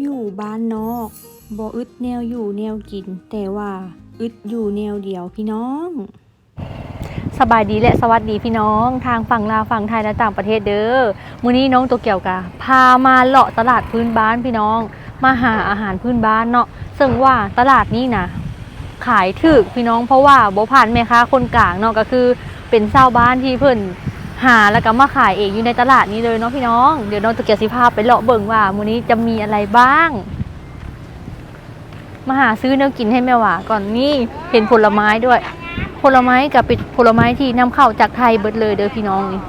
อยู่บ้านนอกบ่อึดแนวอยู่แนวกิน แต่ว่าอึดอยู่แนวเดียวพี่น้องสบายดีและสวัสดีพี่น้อง ทางฝั่งลาวฝั่งไทยและต่างประเทศเด้อมื้อนี้น้องตัวเกี่ยวกะพามาเลาะตลาดพื้นบ้านพี่น้อง มาหาอาหารพื้นบ้านเนาะซึ่งว่าตลาดนี้นะขายถูกพี่น้องเพราะว่าบ่ผ่านแม่ค้าคนกลางเนาะก็คือเป็นชาวบ้านที่เพิ่น หาแล้วก็มาขายเองอยู่ในตลาดนี้เลยเนาะพี่น้อง เดี๋ยวน้องตัวเกียวสิพาไปเลาะเบิ่งว่ามื้อนี้จะมีอะไรบ้าง มาหาซื้อเนื้อกินให้แม่หวาก่อนนี่เห็นผลไม้ด้วย ผลไม้กับเป็นผลไม้ที่นำเข้าจากไทยเบิดเลยเด้อพี่น้องนี่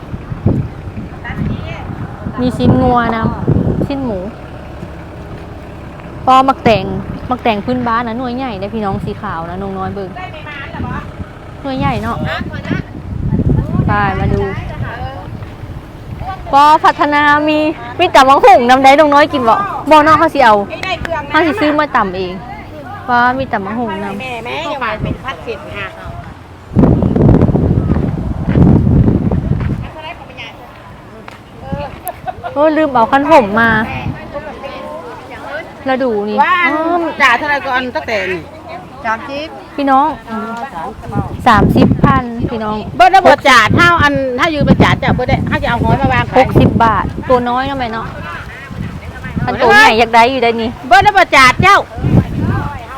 มีชิ้นงัวนำชิ้นหมูปอมักแต่งมักแต่งพื้นบ้านนะหน่วยใหญ่ได้อพี่น้องสีขาวนะนงน้อยเบิ่งหน่วยใหญ่เนาะไปมาดู ปอพัฒนามีมีแต่มังหุงนำได้นงน้อยกินบ่บ่เนาะเขาสิเอาไอ้ได้เครื่องเขาสิซื้อมาต่ำเองว่ามีแต่มังหุงนำแม่แม่ยังว่าเป็นพัดสิทธิ์ค่ะโอ้ลืมเอาคันผมมาแล้วดูนี่ว่าอ้อมจ่าเท่าไรก่อนตั้งแต่นี่สามสิบ พี่น้องสามสิบพันพี่น้องเบิร์ดบจ่าเท่าอันถ้ายืมไปจ่าจะเบิร์ดถ้าจะเอาหอยมาวางหขายกสิบบาท ตัวน้อยเนาะแม่เนาะอันตัวใหญ่อยากได้อยู่ได้นี่เบิร์ดบจ่าเจ้า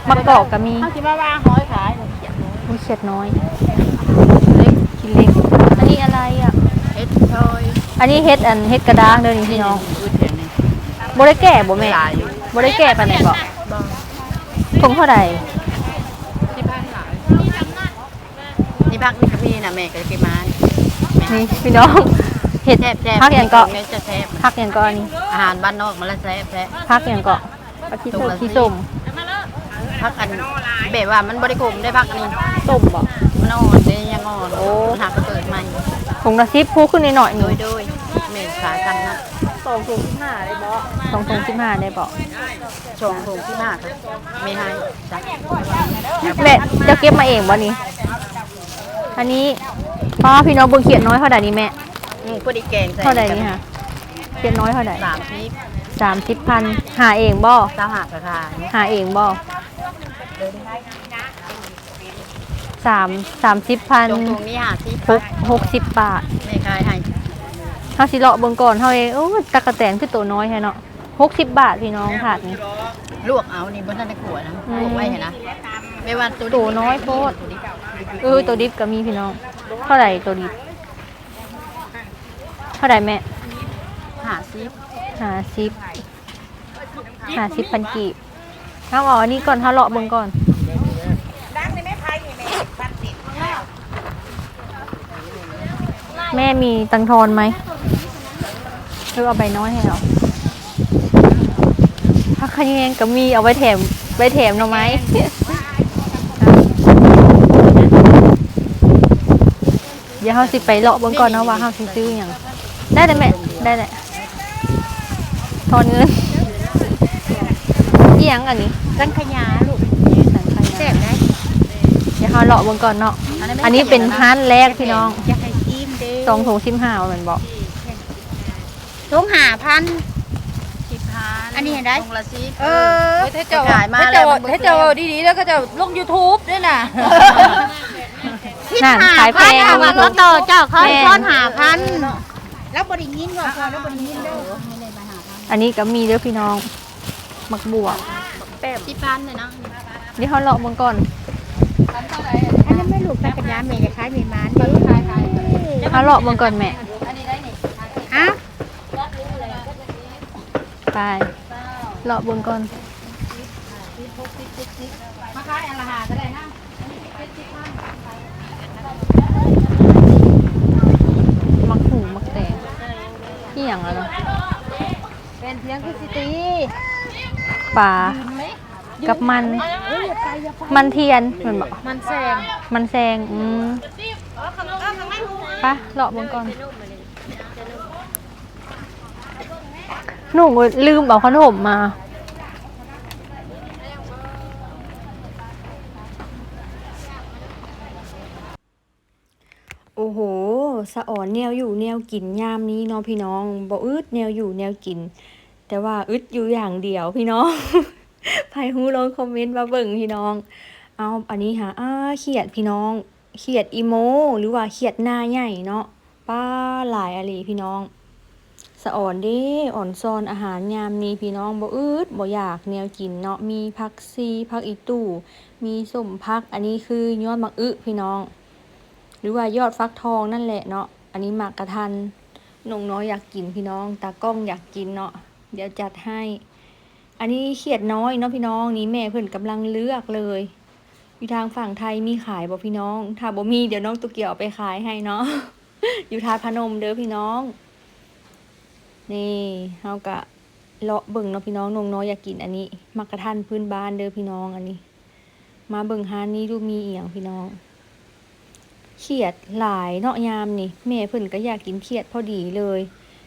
มะกอกก็มีถ้าจะมาวางหอยขายมีเขียดน้อยเล็กกินเล็กอันนี้อะไรอะเฮ็ดชอยอันนี้เฮ็ดอันเฮ็ดกระด้างเด้อนี่พี่น้องบ่ได้แก่บ่แม่บ่ได้แก่ปานไหนบ่ถุงเท่าใดที่บ้านขายนี่ พักนี่ก็มีนะแม่ก็จะมานี่พี่น้องเฮ็ดแซ่บแซ่บพักอย่างก็เนี่ยจะแซ่บพักอย่างก็อันนี้อาหารบ้านนอกมันละแซ่บแซ่บพักอย่างก็พักที่ส้มที่ส้มพักอันแบบว่ามันบริกรมได้พักนี่ส้มบ่มันอ่อนเลยยังอ่อนโอ้หากเปิดใหม่ถุงละสิบพูขึ้นหน่อยๆหโดนึ่ยงโดยเมนขายกันนะสองถุงสิบห้าได้บ่สองถุงสิบห้าได้บ่ชงถุงที่มากครับไม่ให้จ้ะแม่จะเก็บมาเองบ่นี่ อันนี้พ่อพี่น้องเบิ่งเขียนน้อยเท่าใดนี่แม่อืมพอดีแกงใส่เท่าใดนี่ค่ะเขียนน้อยเท่าใดสามทิพสามสิบพันหาเองบ่สามหักราคาหาเองบ่สามสามสิบพันชงถุงนี้หาที่หกหกสิบบาทไม่ขายให้เฮาสิเลาะเบิ่งก่อนเฮาเองโอ้ยตะกะแตนคือตัวน้อยแท้เนาะหกสิบบาทพี่น้องถาดนี้ลวกเอานี่บนท่านในขวดนะอืมลวกไว้เห็นนะไม่ว่าตัวตัวน้อยโพด เออตัวดิบก็มีพี่น้อง เท่าไหร่ตัวดิบเท่าไหร่แม่หาซิปหาสิบหาสิบพันกีบเอาเอาอันนี้ก่อนถ้าเลาะเบิ่งก่อนแม่มีตังทอนไหมหรือเอาใบน้อยให้เราถ้าคะแนนก็มีเอาไว้แถมไว้แถมเนาะไหม เดี๋ยวเราสิไปเลาะเบิ่งก่อนเนาะว่าเราสิซื้อหยังได้เลยแม่ได้เลยทอนเงินอีหยังอันนี้กันขยาลูกสังขแซ่ยาบได้เดี๋ยวเราเลาะเบิ่งก่อนเนาะอันนี้เป็นฮานแรกพี่น้องอยากให้จิ้มเด้สองถุงสิบห้าเหมือนบอกถุงหาพันสิบพันอันนี้เห็นได้ถุงละสิบเออถ้าเจ้าขายมาถ้าแล้เจ้าวมันบ่ถ้าเจ้าดีๆแล้วก็จะลง YouTube ด้วยนะ นั่นขายแพงพันมีว่าถุรงถต่อเจ้าเขาแพงช้อนหาพันแล้วบริยินว่าพอแล้วบริยินเด้ออันนี้ก็มีเด้อพี่น้องมักบวกแปดสิบพันเลยนะเดี๋ยวเราเลาะเบิ่งก่อนอันนั้นไม่ลูกตะกัญญาเมย์จะขายเมย์มานเด้อขายขายเราเลาะเบิ่งก่อนแม่อะไปเลาะเบิ่งก่อนมาขายอันละหาก็ได้นะ มักหูมักแตงที่อย่างแล้วเนาะเป็นเพียงคือสิตีปลากับมัน มันเทียนเหมือนบอกมันแซงมันแซงอืมไปะเลาะเบิ่งก่อนหนูลืมเอาขนมมา โอ้โห สะอ่อนแนวอยู่แนวกินยามนี้เนาะพี่น้องบ่อึดแนวอยู่แนวกิน แต่ว่าอึดอยู่อย่างเดียวพี่น้องไผฮู้ลองคอมเมนต์มาเบิ่งพี่น้อง เอาอันนี้หาอ้าเขียดพี่น้องเขียดอีโม หรือว่าเขียดหน้าใหญ่เนาะป้าหลายอะไรพี่น้องสะอ่อนเด้อ่อนซอนอาหารยามนี้พี่น้องบ่อืดบ่อยากแนวกินเนาะมีผักซีผักอีตู่มีสมพัก อันนี้คือยอดมะอึพี่น้อง หรือว่ายอดฟักทองนั่นแหละเนาะอันนี้หมากกระทันนงน้อยอยากกินพี่น้องตากล้องอยากกินเนาะเดี๋ยวจัดให้ อันนี้เขียดน้อยเนาะพี่น้องนี่แม่เพิ่อนกำลังเลือกเลยอยู่ทางฝั่งไทยมีขายบ่พี่น้อง ถ้าบ่มีเดี๋ยวน้องตุกเกียวเอาไปขายให้เนาะอยู่ทาดพนมเด้อพี่น้อง นี่เฮากะเลาะเบิ่งเนาะพี่น้องนงน้อยอยากกินอันนี้มักกะทันพื้นบ้านเด้อพี่น้องอันนี้ มาเบิ่งฮานนี้ดูมีเอียงพี่น้อง เขียดหลายเนาะยามนี่แม่เพิ่นก็อยากกินเขียดพอดีเลย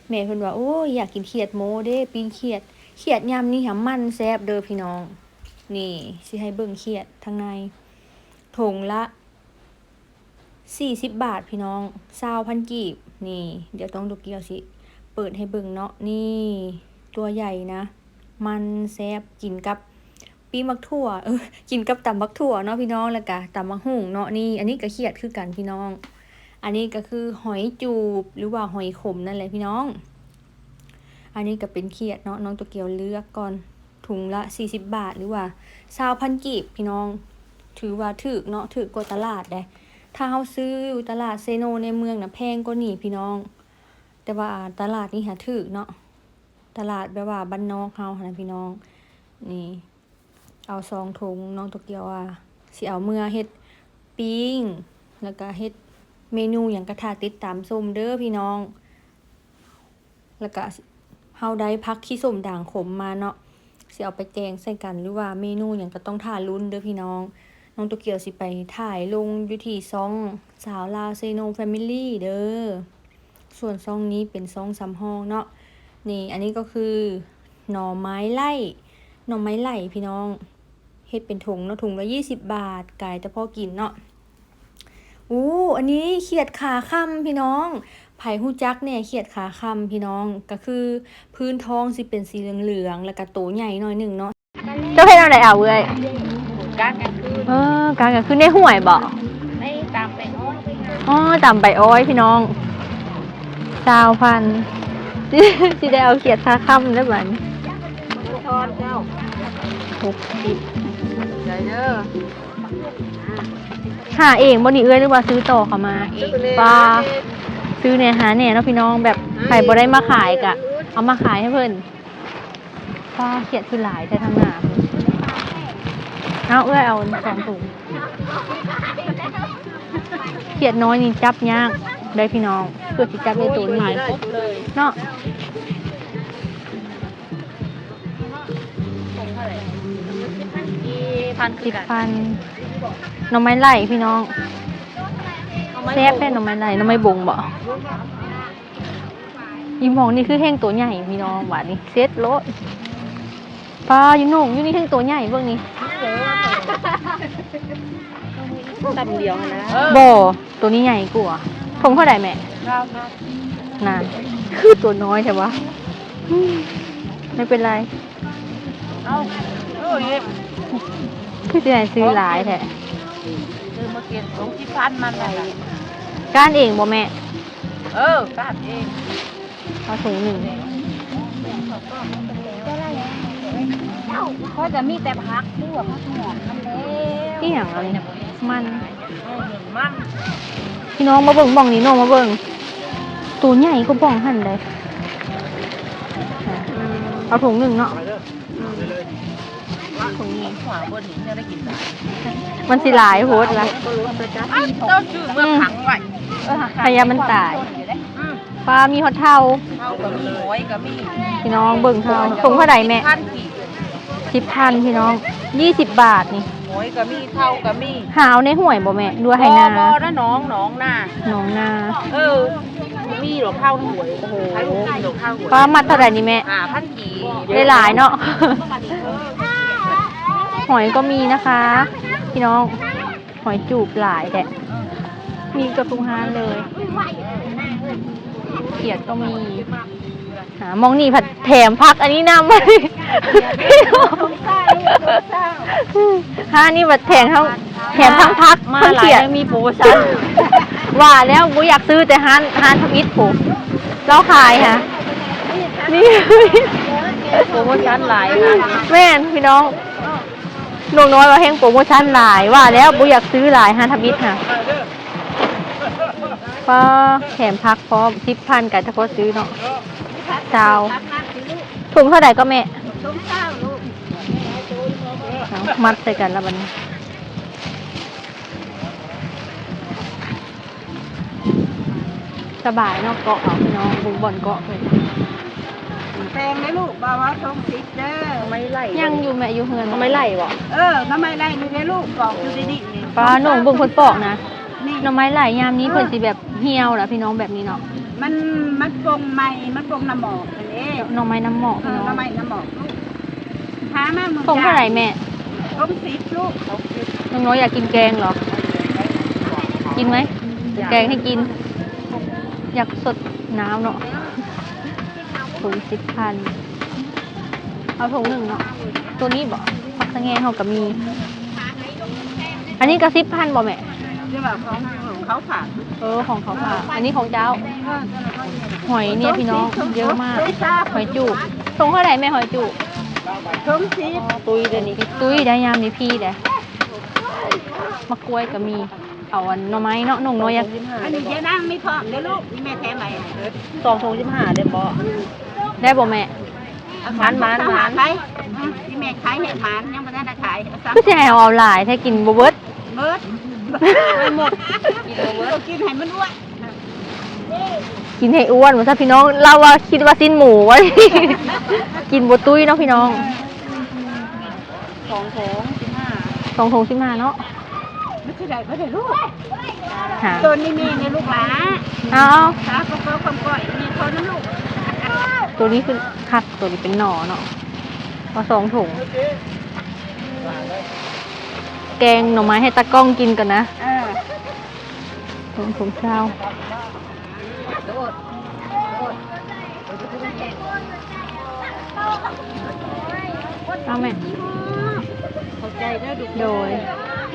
แม่เพิ่นว่าโอ้ยอยากกินเขียดโมเด้ปีนเขียดเขียดยามนี่หามันแซ่บเด้อพี่น้อง นี่สิให้เบิ่งเขียดทางในถุงละสี่สิบบาทพี่น้องซาวพันกีบ นี่ เดี๋ยวต้องดูเกียวสิ เปิดให้เบิ่งเนาะนี่ ตัวใหญ่นะ มันแซ่บกินกับ ปีมักถั่วเออกินกับตำมักถั่วเนาะพี่น้องแล้วก็ตำมักหุ่งเนาะนี่ อันนี้ก็เขียดคือกันพี่น้อง อันนี้ก็คือหอยจูบหรือว่าหอยขมนั่นแหละพี่น้อง อันนี้ก็เป็นเขียดเนาะน้องตัวเกียวเลือกก่อนถุงละ40บาทหรือว่าซาวพันกีบพี่น้อง ถือว่าถือเนาะถือกว่าตลาดได้ถ้าเฮาซื้ออยู่ตลาดเซโนในเมืองนะแพงกว่านี่พี่น้อง แต่ว่าตลาดนี่หาถือเนาะตลาดแบบว่าบ้านนอกเฮาหั้นนะพี่น้องนี่ เอาซองถุงน้องโตเกียวว่าสิเอาเมื่อเฮ็ดปิ้ง แล้วก็เฮ็ดเมนูอย่างกระทาติดตามส้มเด้อพี่น้อง แล้วก็เฮาได้พักขี้ส้มด่างขมมาเนาะสิเอาไปแกงใส่กันหรือว่าเมนูอย่างก็ต้องท่าลุ้นเด้อพี่น้อง น้องโตเกียวสิไปถ่ายลงอยู่ที่ซองสาวลาวเซโนแฟมิลี่เด้อ ส่วนซองนี้เป็นซองสำห้องเนาะนี่อันนี้ก็คือหน่อไม้ไล่หน่อไม้ไล่พี่น้อง เฮ็ดเป็นถุงเนาะถุงละยี่สิบบาทไก่แต่พอกินเนาะอู้อันนี้เขียดขาค่ำพี่น้องไผ่หู้จักเนี่ยเขียดขาค่ำพี่น้องก็คือพื้นท้องสิเป็นสีเหลืองๆแล้วก็โตใหญ่หน่อยหนึ่งเนาะเจ้าเฮ็ดอะไรเอาเว้ยก้างกันคือเออการก็คือในห่วยบ่ไม่ตามไปอ้อยอ๋อตำใบอ้อยพี่น้องสาวพันสิได้เอาเขียดขาค่ำได้บัดนี้ทอดเจ้าหกสิบ ใจเด้อหาเองบ่นี่เอ้ยหรือว่าซื้อต่อเขามาปลาซื้อเนี่ยหาเนี่ยเนาะพี่น้องแบบใครบ่ได้มาขายกะ เอามาขายให้เพิ่นปลาเขียดคือหลายแต่ทางหน้าเอาเอ้ยเอาสองถุงเขียดน้อยนี่จับยากได้พี่น้องเพื่อสิจับได้ตัวนี้เนาะ พันสิบพันหน่อไม้ไหลพี่น้องแซ่บแน่หน่อไม้ไหลหน่อไม้บงบ่ยีหมองนี่คือแห้งตัวใหญ่พี่น้องหวานนี่เซ็ตโลดปลาอยู่หนุ่งอยู่นี่แห้งตัวใหญ่เบิ่งนี่ตำเดียวนะบ่ตัวนี้ใหญ่กว่าทงเท่าไหร่แม่นานคือตัวน้อยใช่ปะอืมไม่เป็นไร เอาเออเนี่ย คือจะไหนซื้อหลายแท้คือมาเกียนสองที่พันมันอะไรก้านเองบ่แม่ เออก้านเองเอาถุงหนึ่งก็จะมีแต่พักหรือว่าพักหอมน้ำแล้วที่อย่างอะไรมันมันพี่น้องมาเบิ่งบ้องนี้น้องมาเบิ่งตัวใหญ่ก็บ้องหั่นเลยเอาถุงหนึ่งเนาะ ถุงนี้หัวบนหินจะได้กินได้มันสิหลายโหดละอ้าวเจ้าชื่อเมื่อขังไว้พยายามมันตายปลามีฮอตเท่าเท่ากับมีหอยกับมีพี่น้องเบิ่งเท่าถุงเท่าไหร่แม่พันกี่สิบพันพี่น้องยี่สิบบาทนี่หอยกับมีเท่ากับมีหาเอาในห่วยบ่แม่ดูให้นาบ่นะน้องน้องหน้าน้องนาเออมีหรอกข้าวหวยโอ้โหใครรู้มีหรอกข้าวหวยปลามัดเท่าไหร่นี่แม่อ่าพันกี่ได้หลายเนาะห อยก็มีนะคะ พี่น้อง หอยจูบหลายแหละมีกับทุกฮานเลยเขียดก็มีหามองนี่ผัดแถมพักอันนี้นำมาดิฮะนี่ผัดแถมทั้งแถมทั้งพักมาทั้งหลายเขียดยังมีโปรโมชั่นว่าแล้วกูอยากซื้อแต่ฮานฮานทมิตผูเจ้าขายค่ะนี่โปรโมชั่นหลายค่ะแม่นพี่น้องห นุ่มน้อยว่าแห้งโปรโมชั่นหลายว่าแล้วบุอยากซื้อหลายฮานทมิตค่ะก็แถมพักพร้อมทิปพันกับเฉพาะซื้อเนาะเจ้าถุงเท่าไหร่ก็แม่มัดใส่กันแล้วมันสบายเนาะเกาะเอาพี่น้องบุงบ่อนเกาะเลย แตงได้ลูกบ่าวว่าทงสิกเด้อไม่ไหลยังอยู่แม่อยู่เฮือนไม่ไหลบ่เออทำไมไล่นี่ได้ลูกกอกอยู่ดีๆนี่ป้าหนุ่มเบิ่งคนปอกนะนี่หน่อไม้หลายยามนี้เพิ่นสิแบบเหี่ยวแหละพี่น้องแบบนี้เนาะมันมันปงใหม่มันปงน้ำหมอกอันนี้หน่อไม้น้ำหมอกเอพี่อน้องน้ำใหม่น้ำหมอกลูกหามาเมืองส่งเท่าไหร่แม่ทงสิกลูกน้องน้อยอยากกินแกงเหรอ กินไหมเดี๋ยวแกงให้กิน อยากสดน้ำเนาะ ถุงสิบพัน เอาถุงหนึ่งเนาะ ตัวนี้บ่พักสะแงงเขากับมี อันนี้ก็สิบพันบ่แม่ที่แบบของของเขาฝากเออของเขาค่ะอันนี้ของเจ้า หอยเนี่ยพี่น้องเยอะมาก หอยจูบถุงเท่าไหร่แม่หอยจูบทงสิกตุ้ยเดี๋ยวนี้พี่ตุ้ยได้ยามนี้พี่เด้มะกล้วยก็มี เอาอันหน่อไม้เนาะหนุ่งน้อยอยากอันนี้เจ๊นั่งไม่พร้อมเด้อลูกนี่แม่แถมไปสองทงสิบห้าได้บ่ได้บ่แม่มันมันมันไปที่แม่ขายเห็ดหมันยังไม่ได้ขายเอาซ้ำก็จะให้เอาเอาหลายถ้ากินบ่เบิดเบิดไปหมดกินเบิดกินให้มันอ้วนกินให้อ้วนเหมือนถ้าพี่น้องเราว่าคิดว่าสิ้นหมูวะกินบ่ตุ้ยเนาะพี่น้องสองทงสิบห้าสองถุงสิมาเนาะ ไม่ใช่ได้ก็ได้ลูกหาตัวนี้มีในลูกหลาเอาตาก็ก็คำก่อยมีคนน้ำลูกตัวนี้คือคัดตัวนี้เป็นหน่อเนาะเอาสองถุง แกงหน่อไม้ให้ตากล้องกินกันนะเออถุงถุงเช้าเอาแม่เข้าใจเด้อดูโดย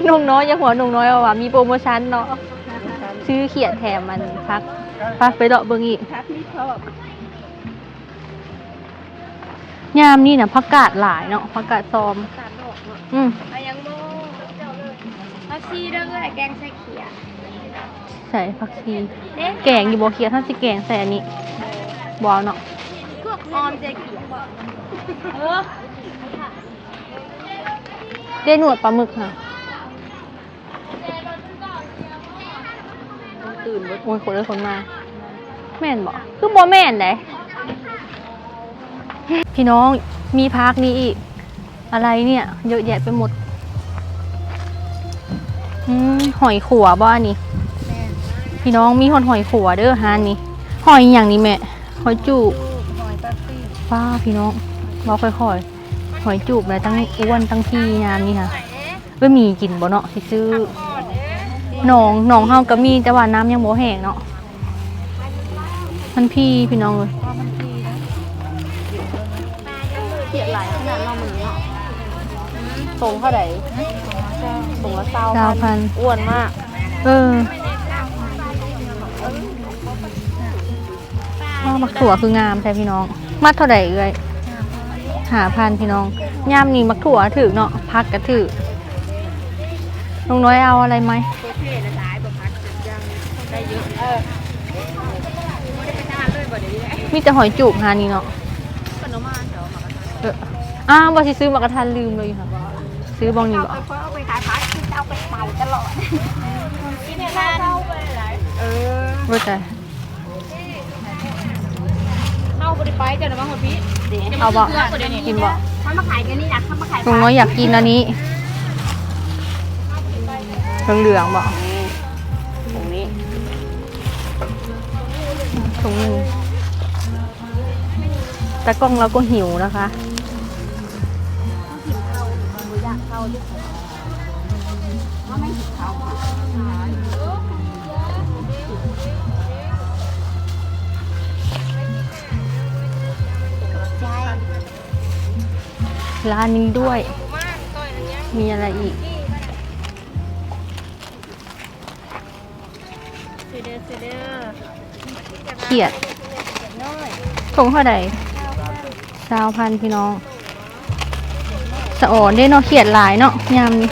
หนุ่งน้อยอยังหัวหนุ่งน้อยเอาว่ามีโปรโมชั่นเนาะซื้อเขียดแถมมันพักพักไปเดาะเบิ่งอีกทักนี่ชอบยามนี่นะผักกาดหลายเนาะผักกาดซอมอืมอายังโมมาซีเด้อเอ้ยแกงใส่เขียดใส่ผักชีแกงอยู่บ่เขียดถ้าสิแกงใส่อันนี้บ่เอาเนาะพวกออมใส่เขียดเออได้หนวดปลาหมึกค่ะ ตื่นบ่โอ้ยคนเลยคนมา แม่นบ่คือบ่แม่นไดพี่น้องมีพักนี้อีก อะไรเนี่ย เยอะแยะไปหมด อืมหอยขัวบ่อันนี้พี่น้องมีหอยหอยขัวเด้อฮานนี่หอยอย่างนี้แม่หอยจูบป้าพี่น้องบอกค่อยๆหอยจูบเลยตั้งอ้วนตั้งพี่ยามนี่ค่ะเอ้ยมีกินบ่เนาะสิซื้อ หนองหนองเฮาก็มีแต่ว่าน้ำยังบ่แห้งเนาะมันพี่พี่น้องเลยเขียดหลายขนาดน้องมึงเนาะทงเท่าไหร่ทงละเศร้าเก้าพันอ้วนมาก เอออ้าวมักถั่วคืองามแท้พี่น้อง มัดเท่าไหร่เอ้ยหาพันพี่น้องยามนี้มักถั่วถือเนาะพักก็ถือน้องน้อยเอาอะไรไหม มีแต่หอยจูบฮานี่เนาะเอออ้าวบอสิซื้อมากระทันลืมเลยค่ะ ซื้อบองนี่บ่เอาไปเอาไปขายพักที่เอาไปเป่าตลอดกินเนี่ยนะเออว่าแต่เข้าบริไปเจ้าหน้าที่พี่เอาบ่กินบ่เขามาขายกันนี่นะเขามาขายลุงน้อยอยากกินอันนี้เหลืองๆบ่ ถุงหนึ่งตะกล้องเราก็หิวนะคะร้านนี้ด้วย มีอะไรอีกเดเด เขียดทงเท่าไหร่สาวพันพี่น้อง สะอ่อนได้เนาะเขียดหลายเนาะยามนี้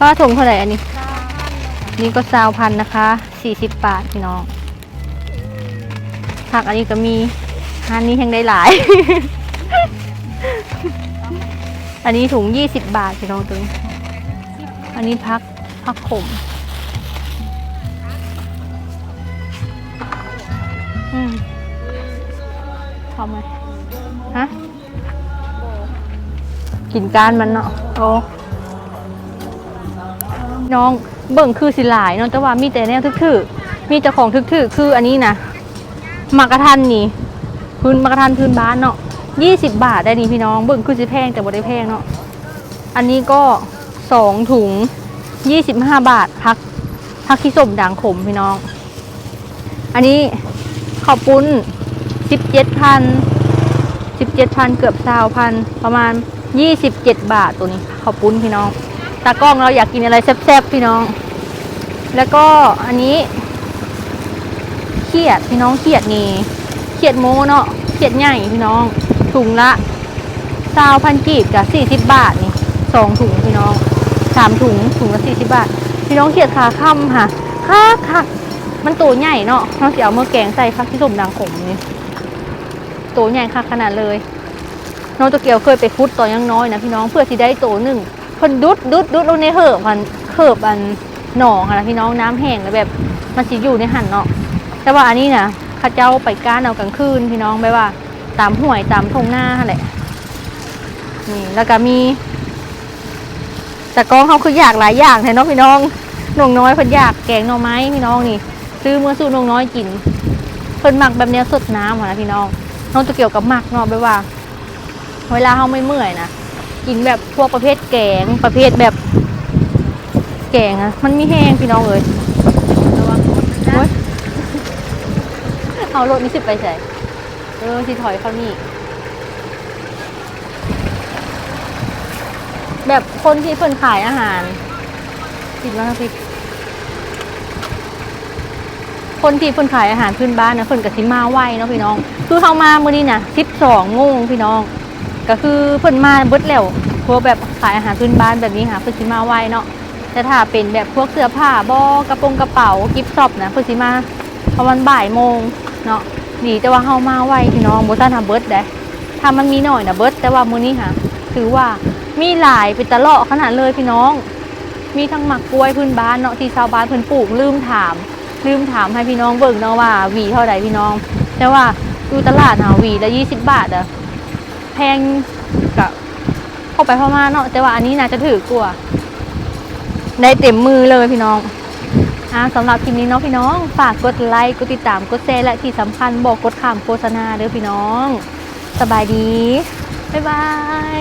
ว่าทงเท่าไหร่อันนี้ นี่ก็สาวพันนะคะสี่สิบบาทพี่น้อง ผักอันนี้ก็มีอันนี้ยังได้หลาย อันนี้ถุงยี่สิบบาทพี่น้องตึง อันนี้พักพักขม อืมพอไหมฮะ กินก้านมันเนาะโอ้น้องเบิ่งคือสิหลายเนาะแต่ว่ามีแต่แนวทึกๆ มีเจ้าของทึกๆ คืออันนี้นะมากระทันนี่พื้นมากระทันพื้นบ้านเนาะยี่สิบบาทได้นี่พี่น้องเบิ่งคือสิแพงแต่บ่ได้แพงเนาะอันนี้ก็สองถุงยี่สิบห้าบาทพักพักที่สมด่างขมพี่น้อง อันนี้ ข้าวปุ้นสิบเจ็ดพันสิบเจ็ดพันเกือบสาวพันประมาณยี่สิบเจ็ดบาทตัวนี้ข้าวปุ้นพี่น้อง ตากล้องเราอยากกินอะไรแซ่บๆพี่น้อง แล้วก็อันนี้เขียดพี่น้องเขียดนี่เขียดโมเนาะเขียดใหญ่พี่น้อง ถุงละสาวพันกีบกับสี่สิบบาทนี่สองถุงพี่น้องสามถุงถุงละสี่สิบบาท พี่น้องเขียดขาค่ำค่ะค่ะค่ะ มันตัวใหญ่เนาะเราจะเอาเมื่อแกงใส่ฟักที่สมดังขมนี่ตัวใหญ่ค่ะขนาดเลยน้องตัวเกียวเคยไปฟุตตอนยังน้อยนะพี่น้องเพื่อที่ได้ตัวหนึ่งเพิ่นดุดดุดดุดลงในเหิบมันเหิบอันหนองอะนะพี่น้องน้ำแห้งแล้วแบบมันสิอยู่ในหันเนาะแต่ว่าอันนี้นะข้าเจ้าไปก้านเอากลางคืนพี่น้องไปว่า ตามห้วยตามทงหน้าแหละนี่แล้วก็มีแต่กองเขาคืออยากหลายอย่างแท้เนาะพี่น้องน้องน้อยเพิ่นอยากแกงหน่อไม้พี่น้องนี่ ซื้อเมื่อสู้นงน้อยกินเพิ่นหมักแบบเนี้ยสดน้ำอะนะพี่น้องน้องจะเกี่ยวกับหมักเนาะไปว่า เวลาเขาไม่เมื่อยนะกินแบบพวกประเภทแกงประเภทแบบ แกงอะมันมีแห้งพี่น้องเลยระวังโอ๊ยเอารถนี้สิไปใส่เออสิถอยเข้านี่แบบคนที่เพิ่นขายอาหารผิดมากพี่ คนที่เพิ่นขายอาหารพื้นบ้านนะเพิ่นก็สิมาไวเนาะพี่น้อง คือเขามามื้อนี้น่ะ12โมงพี่น้อง ก็คือเพิ่นมาเบิดแล้วพวกแบบขายอาหารพื้นบ้านแบบนี้ค่ะเพิ่นสิมาไวเนาะแต่ถ้าเป็นแบบพวกเสื้อผ้าบอกระโปรงกระเป๋ากิฟต์ช็อปนะเพิ่นสิมาประมาณบ่ายโมงเนาะดีแต่ว่าเฮามาไวพี่น้องบ่ทันทำเบิดเด้ถ้ามันมีหน่อยนะเบิดแต่ว่ามื้อนี้ค่ะถือว่ามีหลายเป็นตะเลาะขนาดเลยพี่น้อง มีทั้งหมักกล้วยพื้นบ้านเนาะที่ชาวบ้านเพิ่นปลูกลืมถาม ลืมถามให้พี่น้องเบิ่งเนาะว่าหวีเท่าไหร่พี่น้อง แต่ว่าดูตลาดหาหวีละยี่สิบบาทอะแพงกับเข้าไปเข้ามาเนาะแต่ว่าอันนี้น่าจะถือกว่าได้เต็มมือเลยพี่น้องอ่าสำหรับคลิปนี้เนาะพี่น้อง ฝากกดไลค์กดติดตามกดแชร์และที่สำคัญบอกกดข้ามโฆษณาเด้อพี่น้อง สบายดี บ๊ายบาย